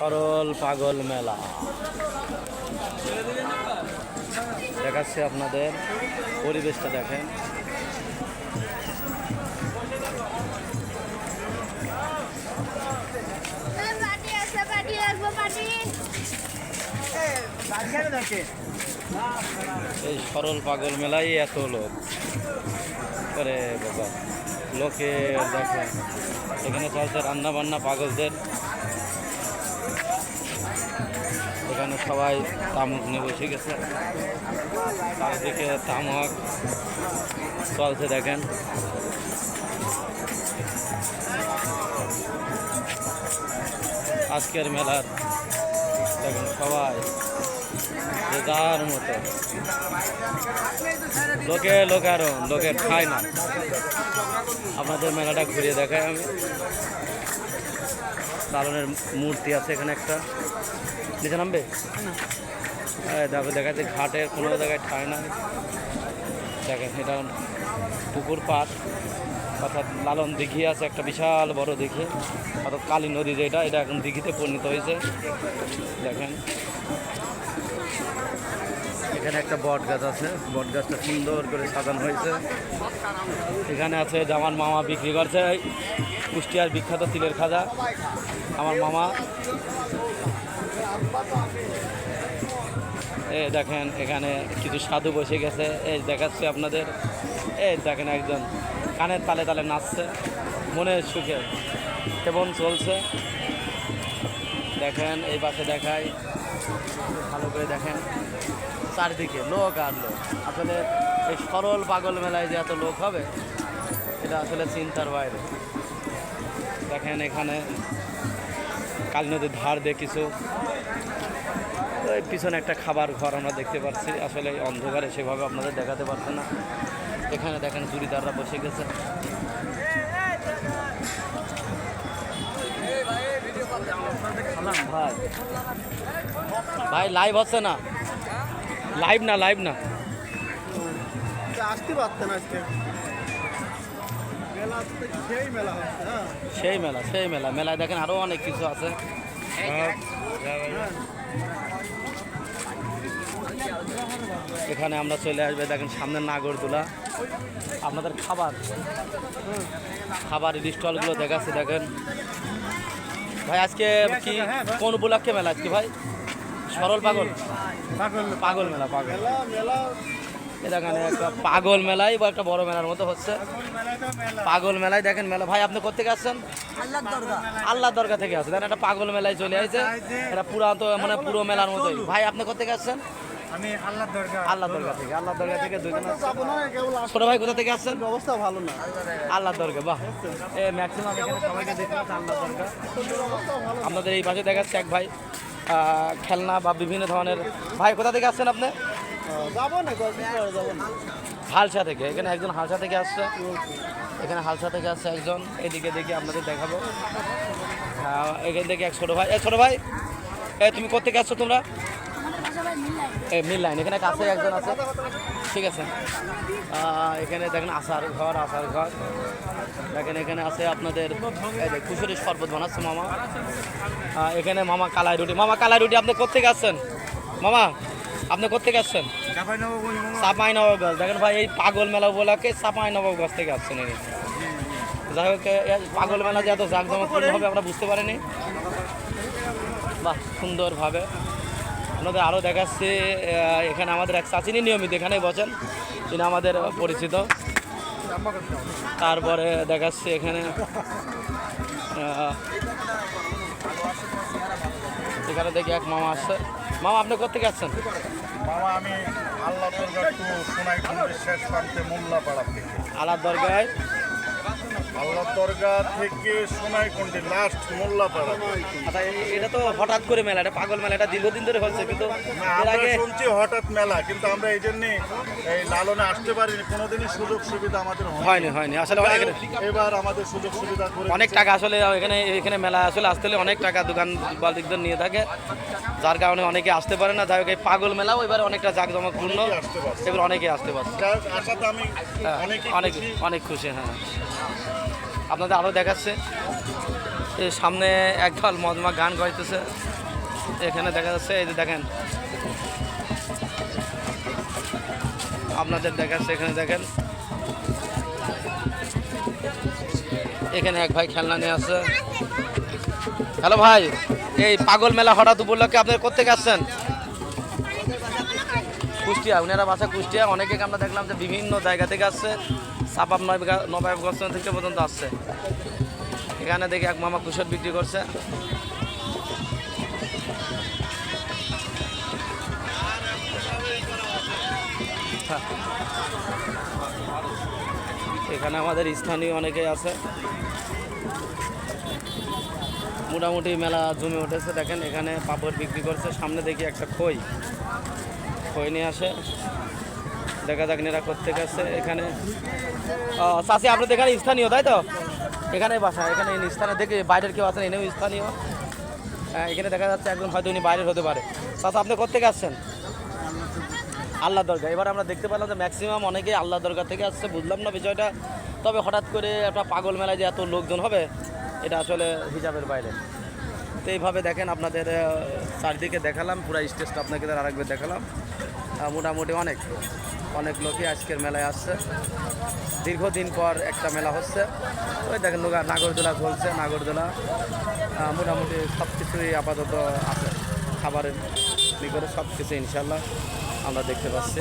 সরল পাগল মেলা। দেখাচ্ছে আপনাদের পরিবেশটা দেখেন। এই সরল পাগল মেলায় এত লোক। করে বাবা, লোকে দেখেন, এখানে চলছে রান্না বান্না পাগলদের। এখানে সবাই তামুক নিয়ে বসে গেছে। চারিদিকে তামাক। চলছে দেখেন। আজকের মেলার দেখেন সবাই, যে যার মতো। লোকে লোকারণ লোকে খায় না। আপনাদের মেলাটা ঘুরিয়ে দেখাই আমি। লালনের মূর্তি আছে এখানে একটা। নিচে নামবে? তারপরে দেখা যাচ্ছে ঘাটের কোনো জায়গায় ঠায় না দেখেন, এটা পুকুর পাট অর্থাৎ লালন দিঘি আছে একটা বিশাল বড় দিঘি। অর্থাৎ কালী নদী যেটা, এটা এখন দিঘিতে পরিণত হয়েছে। দেখেন। এখানে একটা বট গাছ আছে। বট গাছটা সুন্দর করে সাজানো হয়েছে। এখানে আছে আমার মামা বিক্রি করছে কুষ্টিয়ার বিখ্যাত তিলের খাজা। আমার মামা। এই দেখেন, এখানে কিছু সাধু বসে গেছে। এই দেখাচ্ছে আপনাদের। এই দেখেন একজন, কানের তালে তালে নাচছে। মনের সুখে, কেমন চলছে। দেখেন, এই পাশে দেখায় ভালো করে দেখেন। চারদিকে, লোক আর লোক। আসলে এই সরল পাগল মেলায় যে এত লোক হবে, এটা আসলে চিন্তার বাইরে। দেখেন এখানে কালী নদীর ধার দিয়ে কিছু পিছনে একটা খাবার ঘর আমরা দেখতে পাচ্ছি। আসলে অন্ধকারে সেভাবে আপনাদের দেখাতে পারছে না। এখানে দেখেন চুড়িদাররা বসে গেছে। ভাই ভাই লাইভ হচ্ছে না। লাইভ না লাইভ না। আসতে পারতেন আজকে। সেই মেলা হ্যাঁ। সেই মেলা সেই মেলা। মেলায় দেখেন আরও অনেক কিছু আছে। এখানে আমরা চলে আসবে দেখেন সামনে নাগরদোলা। আপনাদের খাবার? খাবার স্টলগুলো দেখাচ্ছে দেখেন। ভাই আজকে কি? কোন উপলক্ষে মেলা আজকে ভাই? সরল পাগল? পাগল পাগল মেলা পাগল। মেলা মেলা। এ দেখেন একটা পাগল মেলাই বা একটা বড় মেলার মতো হচ্ছে। পাগল মেলায় দেখেন মেলা। ভাই আপনি কোথেকে আসছেন? আল্লাহ দরগা। থেকে আসছেন। একটা পাগল মেলায় চলে আসছে এটা পুরা তো মানে পুরো মেলার মতোই। ভাই আপনি কোথেকে আসছেন? আমি আল্লাহ দরগা। আল্লাহ দরগা থেকে আল্লাহ দরগা থেকে দুজন ছোট ভাই কোথা থেকে আসছেন? অবস্থা ভালো না। আল্লাহ দরগা বাহ। এ ম্যাক্সিমাম এখানে সবাইকে দেখতে আল্লাহ দরগা। আপনাদের এই পাশে দেখাচ্ছে এক ভাই। খেলনা বা বিভিন্ন ধরনের ভাই, কোথা থেকে আসছেন আপনি? হালসা থেকে। এখানে একজন হালসা থেকে আসছে। এখানে হালসা থেকে আসছে একজন। এদিকে দেখে আপনাদের দেখাবো। এখান থেকে এক ছোটো ভাই। এ, ছোটো ভাই, এ, তুমি কোথেকে আসছো তোমরা? মিল লাইন এখানে কাছে একজন আছে। ঠিক আছে। এখানে দেখেন আসার ঘর আসার ঘর। দেখেন এখানে আছে আপনাদের কুশুরের শরবত বানাচ্ছে মামা। এখানে মামা কালাই রুটি। মামা, কালাই রুটি, আপনি কোথেকে আসছেন? মামা, আপনি কোথেকে আসছেন? চাপাই নবাবগঞ্জ দেখেন ভাই, এই পাগল মেলা উপলক্ষে চাপাই নবাবগঞ্জ থেকে আসছেন ইনি যাই হোক পাগল মেলা যে এত জাঁকজমকপূর্ণ হবে, আমরা বুঝতে পারিনি। বাহ, সুন্দরভাবে। আপনাদের আরও দেখাচ্ছে এখানে আমাদের এক চাচিনি নিয়মিত এখানেই বসেন। তিনি আমাদের পরিচিত। তারপরে দেখাচ্ছে এখানে এখানে দেখি এক মামা আসছে। মামা আপনি কোথেকে আসছেন? বাবা আমি আল্লাহ দরগা টু সোনাইকুণ্ডের শেষ প্রান্তে মোল্লাপাড়া থেকে। আলাদ দরগায়। আল্লাহ দরগা থেকে সোনাইকুণ্ডে লাস্ট মোল্লাপাড়া। আচ্ছা এটা তো হঠাৎ করে মেলা এটা পাগল মেলা এটা দীর্ঘদিন ধরে হচ্ছে কিন্তু আমরা শুনছি হঠাৎ মেলা কিন্তু আমরা এই জন্যে এই লালনে আসতে পারিনি কোনোদিনই সুযোগ সুবিধা আমাদের হয়নি। হয়নি আসলে অনেক এবার আমাদের সুযোগ সুবিধা করে অনেক টাকা আসলে এখানে এখানে মেলা আসলে আসতে হলে অনেক টাকা দোকান বালিকদের নিয়ে থাকে যার কারণে অনেকে আসতে পারে না। যাই হোক এই পাগল মেলাও এবার অনেকটা জাঁকজমকপূর্ণ এবার অনেকে আসতে পারছে। আমি হ্যাঁ, অনেক অনেক খুশি হ্যাঁ। আপনাদের আরও দেখাচ্ছে। সামনে একদল মজমা গান গাইতেছে। এখানে দেখা যাচ্ছে, এই যে দেখেন। আপনাদের দেখাচ্ছে, এখানে দেখেন। এখানে এক ভাই খেলনা নিয়ে আছে হ্যালো ভাই, এই পাগল মেলা হঠাৎ উপলক্ষে আপনার কোথেকে আসছেন? কুষ্টিয়া, উনারা বাসা কুষ্টিয়া। অনেকে আমরা দেখলাম যে বিভিন্ন জায়গা থেকে আসছে। সাপাপ নবাবগঞ্জ থেকে পর্যন্ত আসছে। এখানে দেখি এক মামা কুশল বিক্রি করছে। এখানে আমাদের স্থানীয় অনেকেই আছে। মোটামুটি মেলা জমে উঠেছে। দেখেন, এখানে পাপড় বিক্রি করছে। সামনে দেখি একটা খই। খই নিয়ে আসে। দেখা যাক নেরা করতে গেছে এখানে। চাষি আপনাদের এখানে স্থানীয় তাই তো? এখানে বাসা এখানে স্থানে দেখে বাইরের কেউ আছেন এনেও স্থানীয়। হ্যাঁ, এখানে দেখা যাচ্ছে একজন হয়তো উনি বাইরের হতে পারে। চাষা আপনি কোথেকে আসছেন? আল্লাহ দরগা এবার আমরা দেখতে পেলাম যে ম্যাক্সিমাম অনেকেই আল্লাহ দরগা থেকে আসছে বুঝলাম না বিষয়টা। তবে হঠাৎ করে একটা পাগল মেলায় যে এত লোকজন হবে এটা আসলে হিসাবের বাইরে। তো এইভাবে দেখেন আপনাদের চারদিকে দেখালাম পুরো স্টেজটা আপনাকে আরেকবার দেখালাম। মোটামুটি অনেক। অনেক লোকই আজকের মেলায় আসছে। দীর্ঘদিন পর একটা মেলা হচ্ছে। ওই দেখেন নাগরদোলা চলছে নাগরদোলা মোটামুটি সব কিছুই আপাতত আছে। খাবারের করে সব কিছু ইনশাল্লাহ আমরা দেখতে পাচ্ছি।